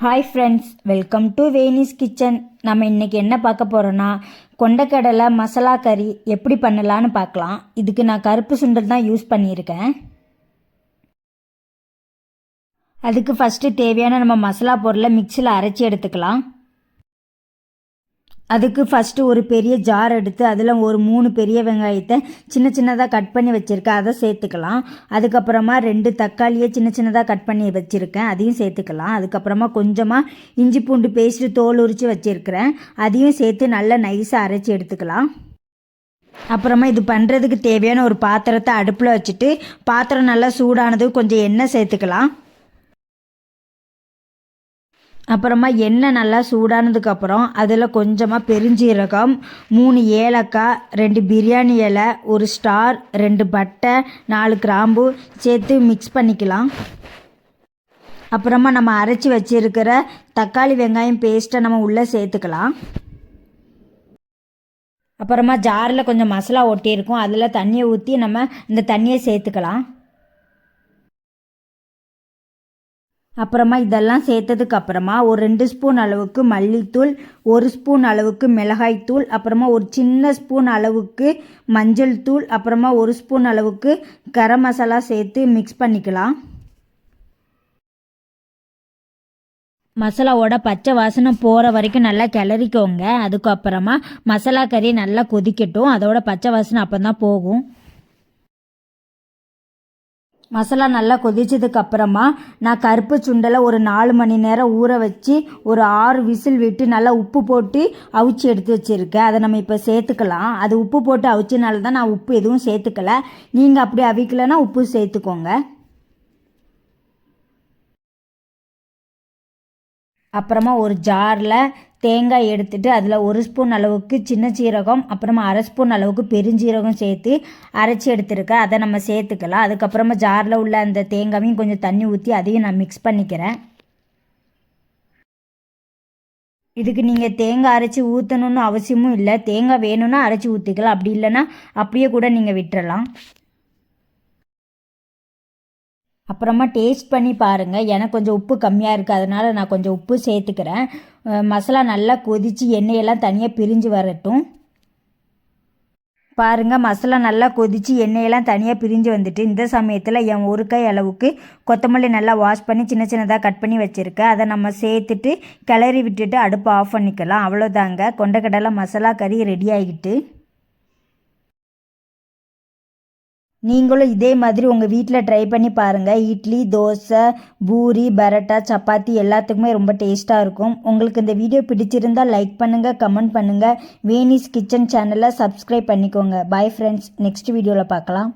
Hi friends welcome to Venis kitchen நம்ம இன்னைக்கு என்ன பார்க்க போகிறோன்னா கொண்டக்கடலை மசாலா கறி எப்படி பண்ணலான்னு பார்க்கலாம். இதுக்கு நான் கருப்பு சுண்டல் தான் யூஸ் பண்ணியிருக்கேன். அதுக்கு ஃபஸ்ட்டு தேவையான நம்ம மசாலா பொருளை மிக்சியில் அரைச்சி எடுத்துக்கலாம். அதுக்கு ஃபஸ்ட்டு ஒரு பெரிய ஜார் எடுத்து அதில் ஒரு மூணு பெரிய வெங்காயத்தை சின்ன சின்னதாக கட் பண்ணி வச்சுருக்கேன். அதை சேர்த்துக்கலாம். அதுக்கப்புறமா ரெண்டு தக்காளியை சின்ன சின்னதாக கட் பண்ணி வச்சுருக்கேன். அதையும் சேர்த்துக்கலாம். அதுக்கப்புறமா கொஞ்சமாக இஞ்சி பூண்டு பேஸ்ட்டு தோல் உரித்து வச்சுருக்கிறேன். அதையும் சேர்த்து நல்லா நைஸாக அரைச்சி எடுத்துக்கலாம். அப்புறமா இது பண்ணுறதுக்கு தேவையான ஒரு பாத்திரத்தை அடுப்பில் வச்சுட்டு பாத்திரம் நல்லா சூடானது கொஞ்சம் எண்ணெய் சேர்த்துக்கலாம். அப்புறமா எண்ணெய் நல்லா சூடானதுக்கப்புறம் அதில் கொஞ்சமாக பெருஞ்சீரகம் மூணு ஏலக்காய் ரெண்டு பிரியாணி இலை ஒரு ஸ்டார் ரெண்டு பட்டை நாலு கிராம்பு சேர்த்து மிக்ஸ் பண்ணிக்கலாம். அப்புறமா நம்ம அரைச்சி வச்சிருக்கிற தக்காளி வெங்காயம் பேஸ்ட்டை நம்ம உள்ளே சேர்த்துக்கலாம். அப்புறமா ஜாரில் கொஞ்சம் மசாலா ஒட்டியிருக்கும். அதில் தண்ணியை ஊற்றி நம்ம இந்த தண்ணியை சேர்த்துக்கலாம். அப்புறமா இதெல்லாம் சேர்த்ததுக்கு அப்புறமா ஒரு ரெண்டு ஸ்பூன் அளவுக்கு மல்லித்தூள் ஒரு ஸ்பூன் அளவுக்கு மிளகாய்த்தூள் அப்புறமா ஒரு சின்ன ஸ்பூன் அளவுக்கு மஞ்சள் தூள் அப்புறமா ஒரு ஸ்பூன் அளவுக்கு கரம் மசாலா சேர்த்து மிக்ஸ் பண்ணிக்கலாம். மசாலாவோட பச்சை வாசனை போகிற வரைக்கும் நல்லா கிளறிக்கோங்க. அதுக்கப்புறமா மசாலா கறி நல்லா கொதிக்கட்டும். அதோட பச்சை வாசனை அப்போ தான் போகும். மசாலா நல்லா கொதிச்சதுக்கு அப்புறமா நான் கருப்பு சுண்டலை ஒரு நாலு மணி நேரம் ஊற வச்சு ஒரு ஆறு விசில் விட்டு நல்லா உப்பு போட்டு அவிச்சு எடுத்து வச்சுருக்கேன். அதை நம்ம இப்போ சேர்த்துக்கலாம். அது உப்பு போட்டு அவிச்சனால தான் நான் உப்பு எதுவும் சேர்த்துக்கல. நீங்கள் அப்படி அவிக்கலைன்னா உப்பு சேர்த்துக்கோங்க. அப்புறமா ஒரு ஜாரில் தேங்காய் எடுத்துட்டு அதில் ஒரு ஸ்பூன் அளவுக்கு சின்ன சீரகம் அப்புறமா அரை ஸ்பூன் அளவுக்கு பெருஞ்சீரகம் சேர்த்து அரைச்சி எடுத்துருக்கேன் அதை நம்ம சேர்த்துக்கலாம். அதுக்கப்புறமா ஜாரில் உள்ள அந்த தேங்காயும் கொஞ்சம் தண்ணி ஊற்றி அதையும் நான் மிக்ஸ் பண்ணிக்கிறேன். இதுக்கு நீங்கள் தேங்காய் அரைச்சி ஊற்றணுன்னு அவசியமும் இல்லை. தேங்காய் வேணும்னா அரைச்சி ஊற்றிக்கலாம் அப்படி இல்லைன்னா அப்படியே கூட நீங்கள் விட்டுறலாம். அப்புறமா டேஸ்ட் பண்ணி பாருங்கள் எனக்கு கொஞ்சம் உப்பு கம்மியாக இருக்குது அதனால் நான் கொஞ்சம் உப்பு சேர்த்துக்கிறேன். மசாலா நல்லா கொதித்து எண்ணெயெல்லாம் தனியாக பிரிஞ்சு வரட்டும். பாருங்கள் மசாலா நல்லா கொதித்து எண்ணெயெல்லாம் தனியாக பிரிஞ்சு வந்துட்டு இந்த சமயத்தில் என் ஒரு கை அளவுக்கு கொத்தமல்லி நல்லா வாஷ் பண்ணி சின்ன சின்னதாக கட் பண்ணி வச்சுருக்கேன். அதை நம்ம சேர்த்துட்டு கிளறி விட்டுட்டு அடுப்பு ஆஃப் பண்ணிக்கலாம். அவ்வளோதாங்க கொண்டக்கடலை மசாலா கறி ரெடி ஆகிட்டு. நீங்களும் இதே மாதிரி உங்கள் வீட்டில் ட்ரை பண்ணி பாருங்கள் இட்லி தோசை பூரி பரோட்டா சப்பாத்தி எல்லாத்துக்குமே ரொம்ப டேஸ்ட்டாக இருக்கும். உங்களுக்கு இந்த வீடியோ பிடிச்சிருந்தால் லைக் பண்ணுங்கள் கமெண்ட் பண்ணுங்கள் வேனிஸ் கிச்சன் சேனலை சப்ஸ்கிரைப் பண்ணிக்கோங்க. பாய் ஃப்ரெண்ட்ஸ் நெக்ஸ்ட் வீடியோவில் பார்க்கலாம்.